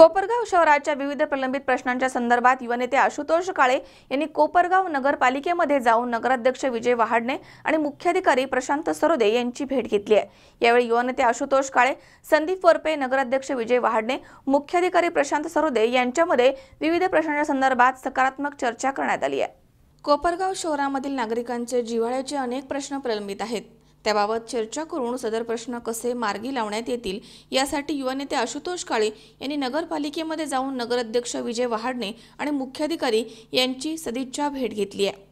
कोपरगाव शहराच्या विविध प्रलंबित प्रश्नांच्या संदर्भात युवनेते आशुतोष काळे यांनी कोपरगाव नगरपालिकेमध्ये जाऊन नगराध्यक्ष विजय वहाडणे आणि मुख्याधिकारी प्रशांत सरोदे यांची भेट घेतली आहे. यावेळी युवनेते आशुतोष काळे संदीप वरपे नगराध्यक्ष विजय वहाडणे मुख्याधिकारी प्रशांत सरोदे यांच्यामध्ये विविध प्रश्नांच्या संदर्भात सकारात्मक चर्चा करण्यात आली आहे. कोपरगाव शहरामधील नागरिकांचे जिव्हाळ्याचे अनेक प्रश्न प्रलंबित आहेत. त्याबाबत चर्चा करून सदर प्रश्न कसे मार्गी लावण्यात येतील यासाठी युवा नेते आशुतोष काळे यांनी नगरपालिकेमध्ये जाऊन नगराध्यक्ष विजय वहाडणे आणि मुख्याधिकारी यांची सदिच्छा भेट घेतली आहे.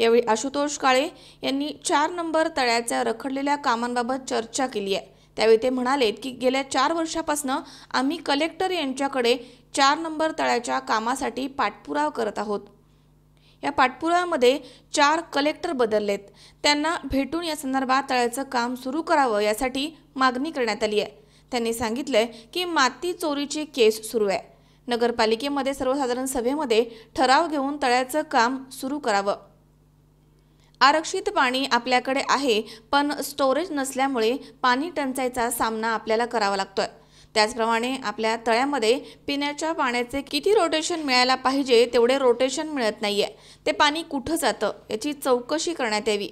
यावेळी आशुतोष काळे यांनी चार नंबर तळ्याच्या रखडलेल्या कामांबाबत चर्चा केली आहे. त्यावेळी ते म्हणाले की गेल्या चार वर्षापासून आम्ही कलेक्टर यांच्याकडे चार नंबर तळ्याच्या कामासाठी पाठपुरावा करत आहोत. या पाठपुराव्यामध्ये चार कलेक्टर बदललेत. त्यांना भेटून या संदर्भात तळ्याचं काम सुरू करावं यासाठी मागणी करण्यात आली आहे. त्यांनी सांगितलंय की माती चोरीची केस सुरू आहे. नगरपालिकेमध्ये सर्वसाधारण सभेमध्ये ठराव घेऊन तळ्याचं काम सुरू करावं. आरक्षित पाणी आपल्याकडे आहे पण स्टोरेज नसल्यामुळे पाणी टंचाईचा सामना आपल्याला करावा लागतोय. त्याचप्रमाणे आपल्या तळ्यामध्ये पिण्याच्या पाण्याचे किती रोटेशन मिळायला पाहिजे तेवढे रोटेशन मिळत नाही आहे ते पाणी कुठं जातं याची चौकशी करण्यात यावी.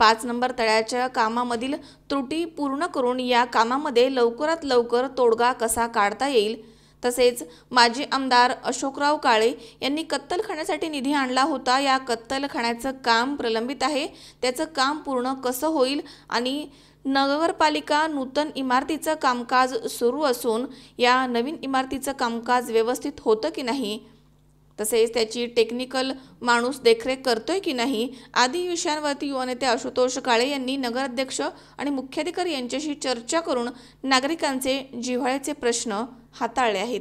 पाच नंबर तळ्याच्या कामामधील त्रुटी पूर्ण करून या कामामध्ये लवकरात लवकर तोडगा कसा काढता येईल? तसेच माजी आमदार अशोकराव काळे यांनी कत्तलखान्यासाठी निधी आणला होता. या कत्तलखान्याचं काम प्रलंबित आहे. त्याचं काम पूर्ण कसं होईल आणि नगरपालिका नूतन इमारतीचं कामकाज सुरू असून या नवीन इमारतीचं कामकाज व्यवस्थित होतं की नाही? तसेच त्याची टेक्निकल माणूस देखरेख करतोय की नाही? आदी विषयांवरती युवानेते आशुतोष काळे यांनी नगराध्यक्ष आणि मुख्याधिकारी यांच्याशी चर्चा करून नागरिकांचे जिव्हाळ्याचे प्रश्न हाताळले आहेत.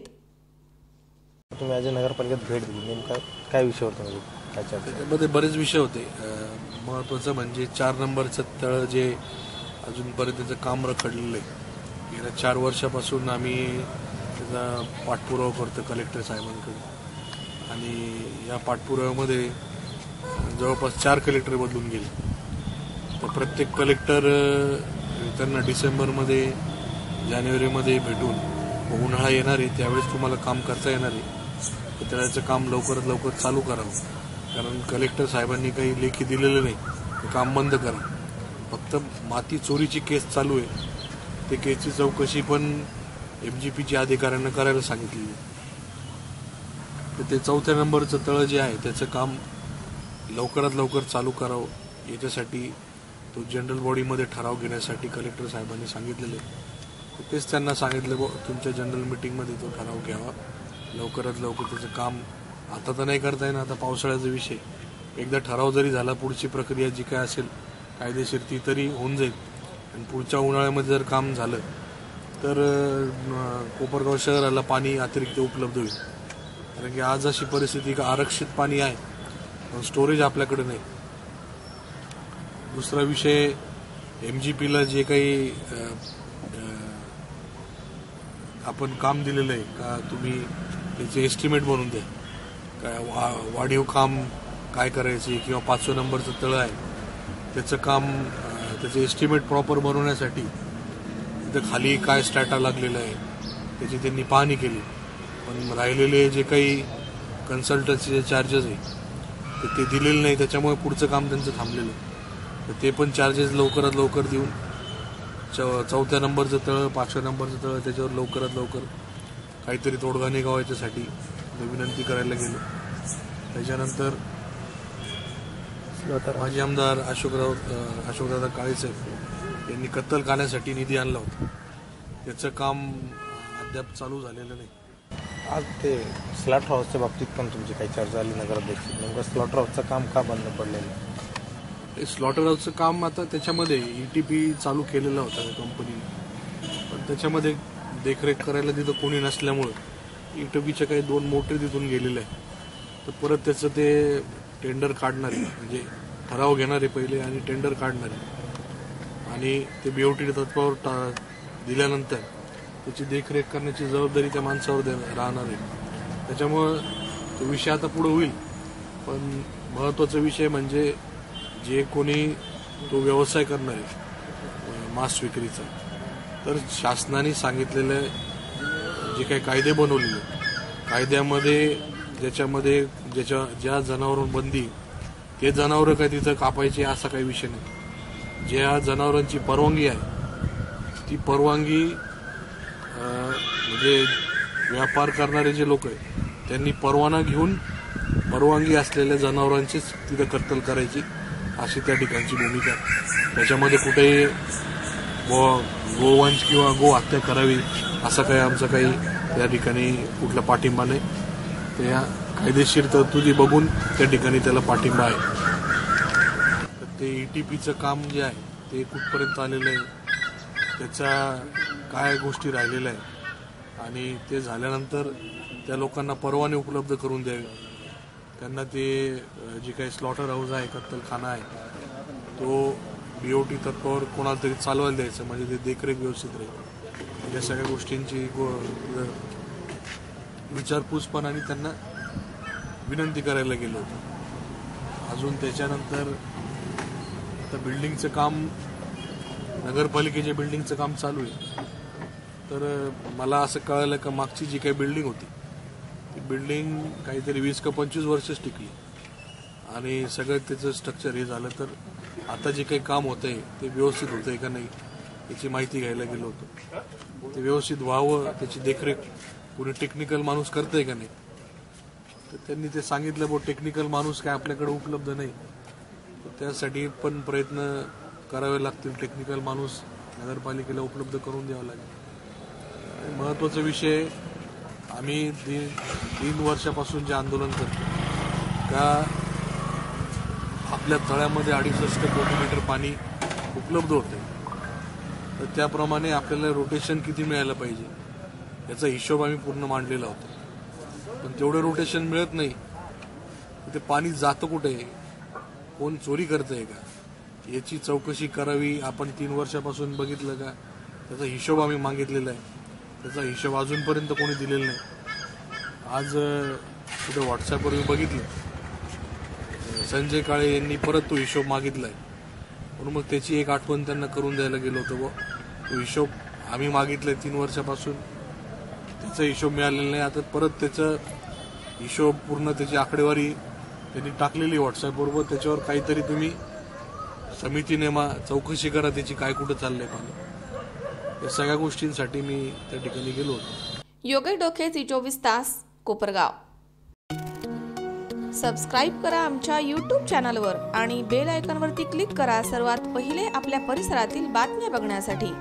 तुम्ही आज नगरपालिकेत भेट दिली. नेमका काय विषय होता त्याच्यामध्ये बरेच विषय होते. अं, महत्त्वाचं म्हणजे चार नंबरचं तळ जे अजूनपर्यंत त्याचं काम रखडलेलं आहे. गेल्या चार वर्षापासून आम्ही त्याचा पाठपुरावा करतो कलेक्टर साहेबांकडे आणि या पाठपुराव्यामध्ये जवळपास चार कलेक्टर बदलून गेले. तर प्रत्येक कलेक्टर त्यांना डिसेंबरमध्ये जानेवारीमध्ये भेटून उन्हाळा येणार आहे त्यावेळेस तुम्हाला काम करता येणार आहे. तर त्याचं काम लवकरात लवकर चालू करावं. कारण कलेक्टर साहेबांनी काही लेखी दिलेलं नाही. ते काम बंद करा. फक्त माती चोरीची केस चालू आहे. ते केसची चौकशी पण एम जी पीच्या अधिकाऱ्यांना करायला सांगितलेली तर ते चौथ्या नंबरचं तळं जे आहे त्याचं काम लवकरात लवकर चालू करावं. याच्यासाठी तो जनरल बॉडीमध्ये ठराव घेण्यासाठी कलेक्टर साहेबांनी सांगितलेलं आहे. तर तेच त्यांना सांगितलं बुवा, तुमच्या जनरल मिटिंगमध्ये तो ठराव घ्यावा. लवकरात लवकर त्याचं काम आता तर नाही करता येणार आता पावसाळ्याचा विषय एकदा ठराव जरी झाला पुढची प्रक्रिया जी काय असेल कायदेशीर ती तरी होऊन जाईल. आणि पुढच्या उन्हाळ्यामध्ये जर काम झालं तर कोपरगाव शहराला पाणी अतिरिक्त उपलब्ध होईल. कारण की आज अशी परिस्थिती का आरक्षित पाणी आहे पण स्टोरेज आपल्याकडे नाही. दुसरा विषय एम जी पीला जे काही आपण काम दिलेलं आहे का तुम्ही त्याचे एस्टिमेट बनवून द्या. काय वा वाढीव काम काय करायचे किंवा पाचव्या नंबरचं तळं आहे त्याचं काम त्याचे त्याचं एस्टिमेट प्रॉपर बनवण्यासाठी तिथं खाली काय स्टॅटा लागलेलं आहे त्याची त्यांनी पाहणी केली. पण राहिलेले जे काही कन्सल्टन्सीचे चार्जेस आहे तर ते दिलेले नाही त्याच्यामुळे पुढचं काम त्यांचं थांबलेलं. आहे तर ते पण चार्जेस लवकरात लवकर देऊन च चौथ्या नंबरचं तळं पाचव्या नंबरचं तळं त्याच्यावर लवकरात लवकर काहीतरी तोडगा निघावायच्यासाठी विनंती करायला गेलो. त्याच्यानंतर माजी आमदार अशोकराव अशोकदादा काळेसाहेब यांनी कत्तलखान्यासाठी निधी आणला होता. त्याचं काम अद्याप चालू झालेलं नाही. आज ते स्लॉट हाऊसच्या बाबतीत पण तुमची काही चर्चा झाली नगराध्यक्ष नेमकं स्लॉट हाऊसचं काम का बंद पडलेलं आहे? स्लॉटर हाऊसचं काम आता त्याच्यामध्ये ई टी पी चालू केलेला होता त्या कंपनीने पण त्याच्यामध्ये देखरेख करायला तिथं कोणी नसल्यामुळं ई टी पीच्या काही दोन मोटरी तिथून गेलेल्या आहेत. तर परत त्याचं ते टेंडर काढणारे म्हणजे ठराव घेणारे पहिले आणि टेंडर काढणारे. आणि ते बीओटी तत्वावर टा- दिल्यानंतर त्याची देखरेख करण्याची जबाबदारी त्या माणसावर दे- राहणार आहे. त्याच्यामुळं तो विषय आता पुढे होईल. पण महत्त्वाचा विषय म्हणजे जे कोणी तो व्यवसाय करणार आहे मांस विक्रीचा तर शासनाने सांगितलेलं जे काही कायदे बनवलेले कायद्यामध्ये ज्याच्यामध्ये ज्याच्या ज्या जनावरांवर बंदी ते जनावरं काय तिथं कापायचे असा काही विषय नाही. ज्या जनावरांची परवानगी आहे ती परवानगी म्हणजे व्यापार करणारे जे लोक आहेत त्यांनी परवाना घेऊन परवानगी असलेल्या जनावरांचीच तिथं कत्तल करायची अशी त्या ठिकाणची भूमिका त्याच्यामध्ये कुठेही गो गोवंश किंवा गो हत्या करावी असं काही आमचं काही त्या ठिकाणी कुठला पाठिंबा नाही. त्या कायदेशीर तरतुदी बघून त्या ठिकाणी त्याला पाठिंबा आहे. तर ते ई टी पीचं काम जे आहे ते कुठपर्यंत आलेलं आहे त्याच्या काय गोष्टी राहिलेल्या आहे आणि ते झाल्यानंतर त्या लोकांना परवाने उपलब्ध करून द्यावे. त्यांना ते जी जे काही स्लॉटर हाऊस आहे कत्तलखाना आहे तो बी ओ टी तत्वावर कोणाला तरी चालवायला द्यायचं म्हणजे ते देखरेख व्यवस्थित राहील. या सगळ्या गोष्टींची गो- विचारपूस पण आणि त्यांना विनंती करायला गेलो होतो. अजून त्याच्यानंतर आता बिल्डिंगचं काम नगरपालिकेच्या बिल्डिंगचं काम चालू आहे. तर मला असं कळलं का मागची जी काही बिल्डिंग होती ती बिल्डिंग काहीतरी वीस का पंचवीस वर्षच टिकली. आणि सगळं त्याचं स्ट्रक्चर हे झालं तर आता जे काही काम होतंय ते व्यवस्थित होतंय का नाही याची माहिती घ्यायला गेलो होतो. ते व्यवस्थित व्हावं त्याची देखरेख कोणी टेक्निकल माणूस करतंय का नाही? तर त्यांनी ते सांगितलं बो टेक्निकल माणूस काय आपल्याकडे उपलब्ध नाही. तर त्यासाठी पण प्रयत्न करावे लागतील. टेक्निकल माणूस नगरपालिकेला उपलब्ध करून द्यावा लागेल. महत्त्वाचा महत्त्वाचा विषय आम्ही तीन तीन वर्षापासून जे आंदोलन करतो का आपल्या तळ्यामध्ये अडीसष्ट कोटी लिटर पाणी उपलब्ध होते तर त्याप्रमाणे आपल्याला रोटेशन किती मिळायला पाहिजे? याचा हिशोब आम्ही पूर्ण मांडलेला होता. पण तेवढं रोटेशन मिळत नाही. ते पाणी जातं कुठे? कोण चोरी करतंय का? याची चौकशी करावी. आपण तीन वर्षापासून बघितलं का? त्याचा हिशोब आम्ही मागितलेला आहे. त्याचा हिशोब अजूनपर्यंत कोणी दिलेला नाही. आज कुठे व्हॉट्सॲपवर मी बघितलं. संजय काळे यांनी परत तो हिशोब मागितला आहे म्हणून मग त्याची एक आठवण त्यांना करून द्यायला गेलो होतो व तो हिशोब आम्ही मागितलाय तीन वर्षापासून. त्याचा हिशोब मिळालेला नाही. आता परत त्याचं हिशोब पूर्ण त्याची आकडेवारी त्यांनी टाकलेली व्हॉट्सअपबरोबर त्याच्यावर काहीतरी तुम्ही समिती नेमा चौकशी करा त्याची काय कुठं चाललंय पाणी या सगळ्या गोष्टींसाठी मी त्या ठिकाणी गेलो होतो. योगेश डोके चोवीस तास कोपरगाव. सबस्क्राईब करा आमच्या यूट्यूब चॅनलवर आणि बेल आयकॉनवरती क्लिक करा सर्वात पहिले आपल्या परिसरातील बातम्या बघण्यासाठी.